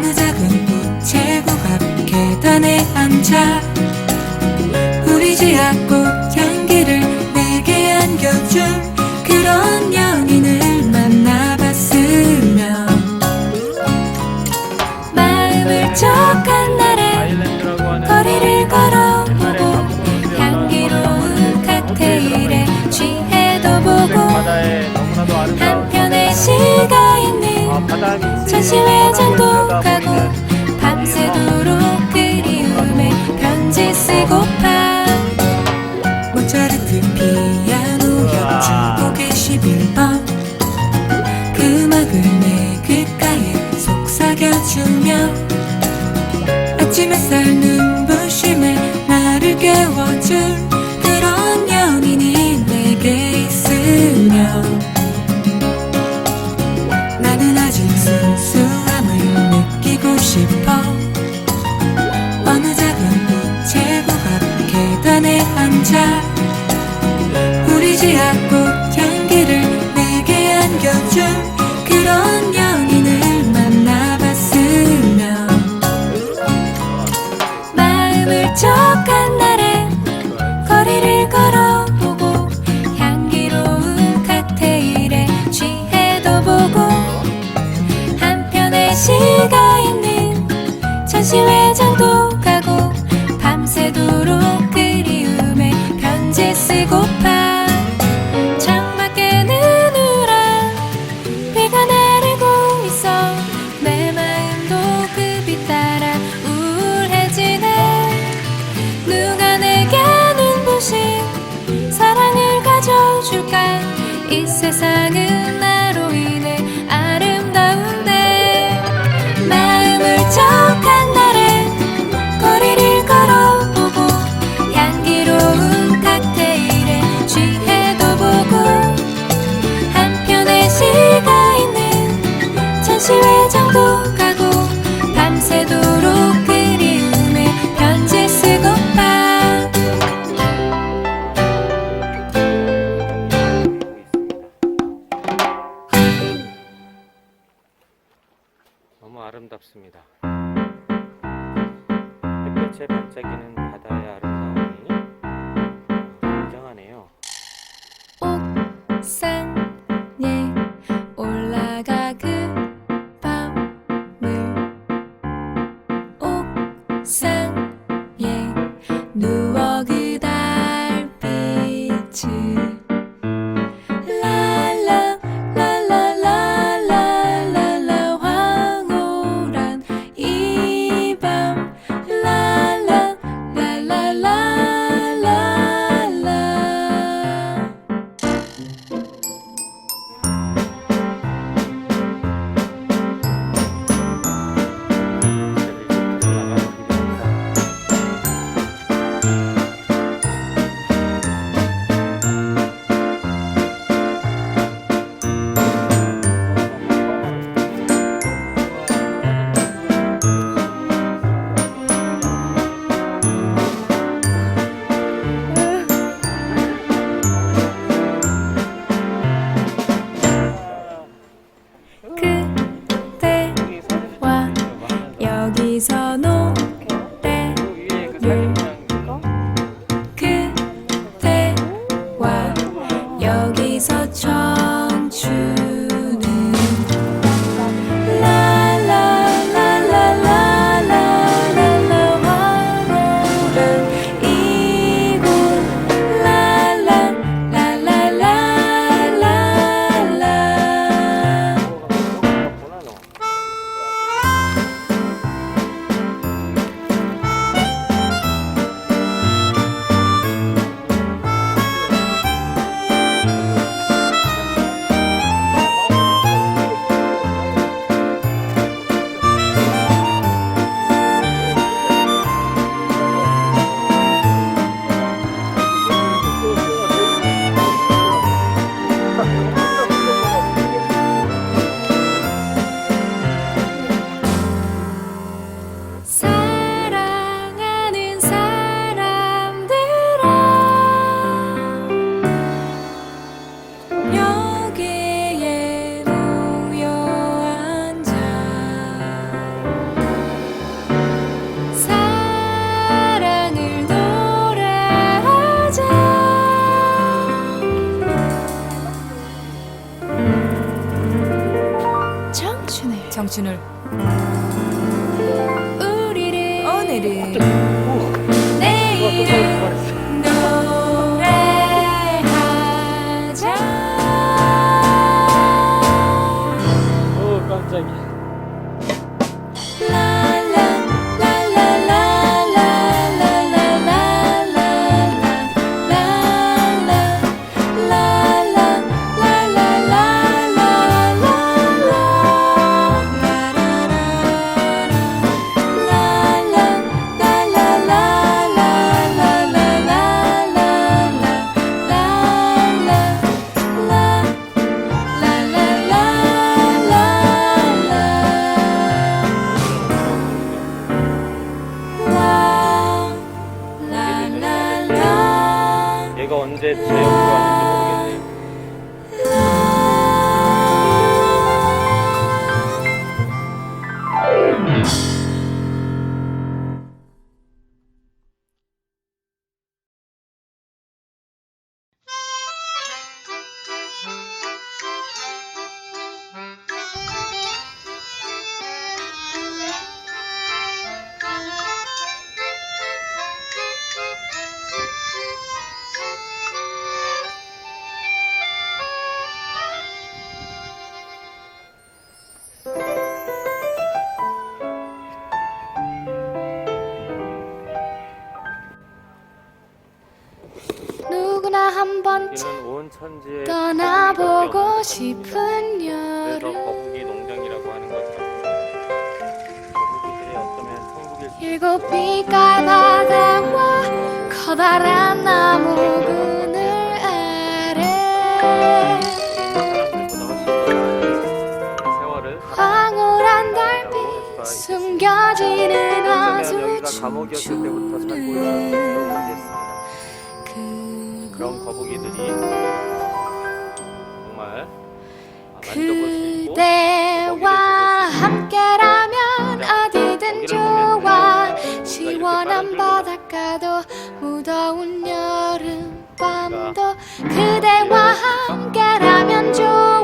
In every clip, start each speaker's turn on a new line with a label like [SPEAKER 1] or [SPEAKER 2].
[SPEAKER 1] 어느 작은 우체국 앞 계단에 앉아 우리 지하꽃 향기를 내게 안겨준 그런 연인을 만나봤으면 마음을 촉한 날에 거리를 걸어보고 향기로운 칵테일에 취해도 보고 한편의 시가 있는 感谢为爱监。 자 우리 지하꽃 향기를 내게 안겨준 그런 연인을 만나봤으면. 마음을 촉한 날에 거리를 걸어보고 향기로운 칵테일에 취해도 보고 한편의 시가 있는 전시회 배고파. second
[SPEAKER 2] 청춘을 우리를 오늘을 떠나보고 싶은 여름 일곱 빛깔 바다와 커다란 나무 그늘 아래 황홀한 달빛 숨겨지는 아주 춤추는.
[SPEAKER 3] 그런 거북이들이 정말 만져볼 수 있고
[SPEAKER 2] 그대와 함께라면 어디든 좋아. 시원한 바닷가도 무더운 여름 밤도 그대와 함께라면 좋아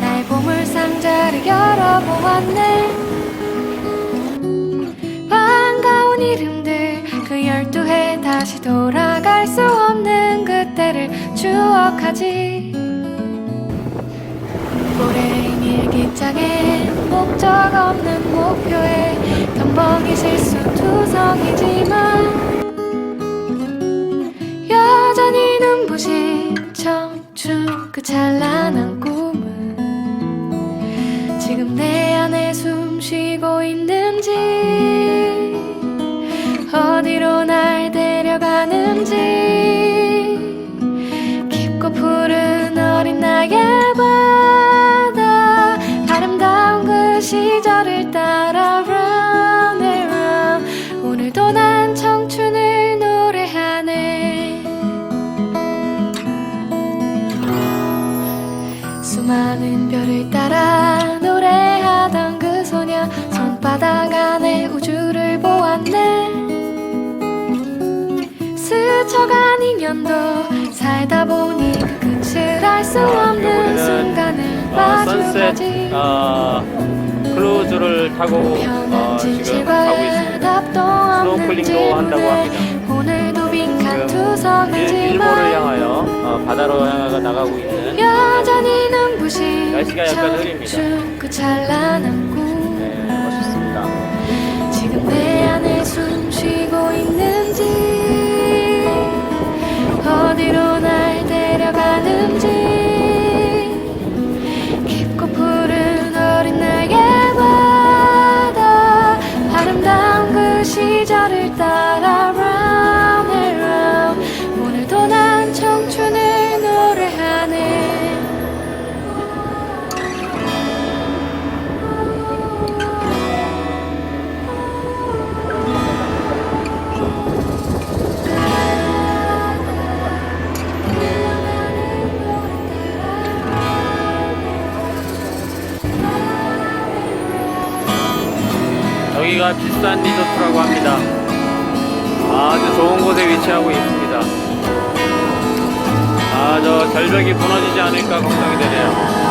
[SPEAKER 2] 날 보물 상자를 열어보았네. 반가운 이름들 그 열두 해 다시 돌아갈 수 없는 그때를 추억하지. 고래인 일기장에 목적 없는 목표에 덤벙이 실수 투성이지만 여전히 눈부신 그 찬란한 별을 따라 노래하던 그 소녀 손바닥 안에 우주를 보았네 스쳐간 인연도 살다 보니 그 끝을 알 수 없는 순간을
[SPEAKER 3] 어, 선셋
[SPEAKER 2] 마주하지
[SPEAKER 3] 어, 클루즈를 타고 어, 지금 가고 있습니다.
[SPEAKER 2] 답도 없는
[SPEAKER 3] 스노클링도 한다고 합니다.
[SPEAKER 2] 질문에 오늘도 빈칸
[SPEAKER 3] 지금 일- 일몰을
[SPEAKER 2] 투성이지만
[SPEAKER 3] 향하여 어, 바다로 향하여 나가고 있는
[SPEAKER 2] 여전히 눈부신
[SPEAKER 3] 날씨가 약간 흐립니다. 비싼 리조트라고 합니다. 아주 좋은 곳에 위치하고 있습니다. 아, 저 절벽이 무너지지 않을까 걱정이 되네요.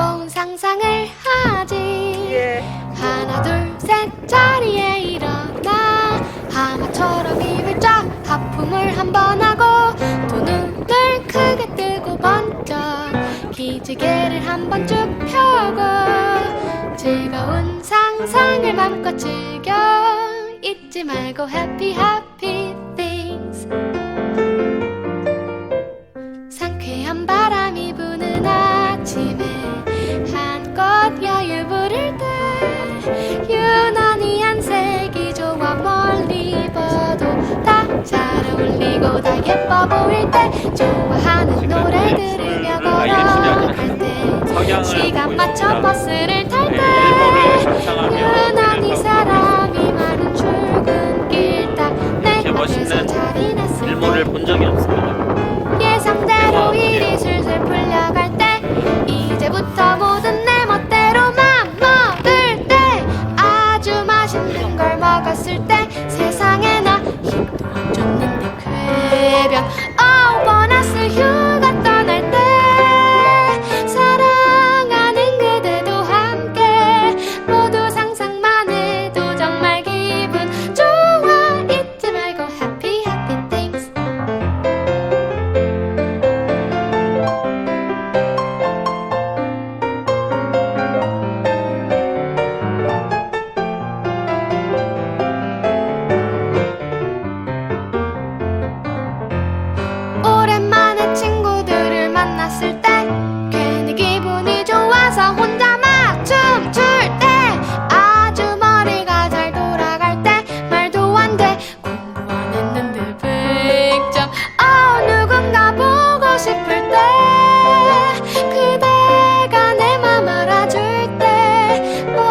[SPEAKER 2] 좋은 상상을 하지. 하나 둘셋 자리에 일어나. 하마처럼 입을 쫙 하품을 한 번 하고 두 눈을 크게 뜨고 번쩍. 기지개를 한 번 쭉 펴고 즐거운 상상을 맘껏 즐겨. 잊지 말고 happy happy things. 상쾌한 바람이 부는 아침에 그리고 다 예뻐 보일 때 좋아하는 노래 들으며 걸어갈 때 시간 맞춰 버스를 탈 때 유난히 사람이 많은 출근길 딱내 앞에서 자리 냈을 때 예상대로
[SPEAKER 3] 일이 슬슬 풀려갈 때 이제부터